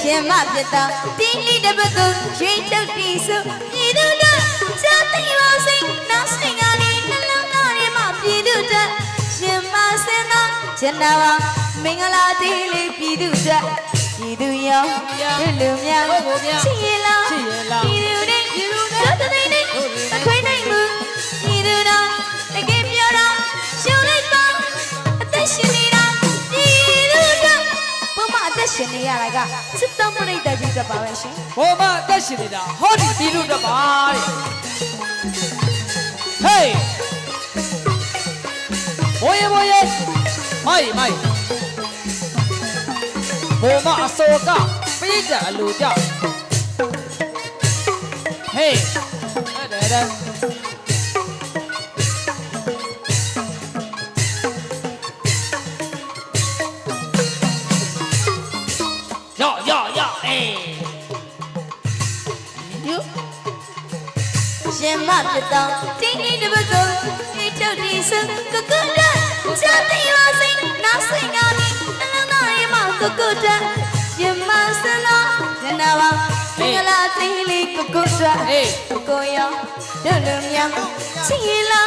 ရှင်မပြတ်တာတင်းလေးတစ်ပတ်ကိုရွှေတုတ်တီဆိုပြည်သူတို့စသိပါစိတ်နောက်စိတ်ကလေးနှလုံးသားထဲမှာပြည်သူတို့ရှင်မစင်သောဂျန်နာဝမင်္ဂလာတီလေးပြည်သူတို့ပြည်သူရောလူလူများချစ်ရလား ရှင်နေရတာကစစ်တောင်းပရိသတ်ကြီးကပါပဲရှင်ဘောမအသက်ရှင်နေတာဟောဒီပြည်သူတပါတဲ့ဟေးဘိုးရေဘိုးရေမိုက်မိုက်ဘောမအစောကပြိတ္တအလိုကြောင့်ဟေးတဲ့တဲ့ ယောယောယောအေးယူရှင်မပြတ်တော့တင်းလေးတစ်ပတ်ကိုဒီထုတ်ဒီစကကုတ်တာချာတိပါစိတ်နောက်စိတ်ကနေနှလုံးသားရဲ့မှာကကုတ်တာရှင်မစလားညနာပါမင်္ဂလာတင်းလေးကကုတ်တာအေးကိုရောတို့လူများချီလာ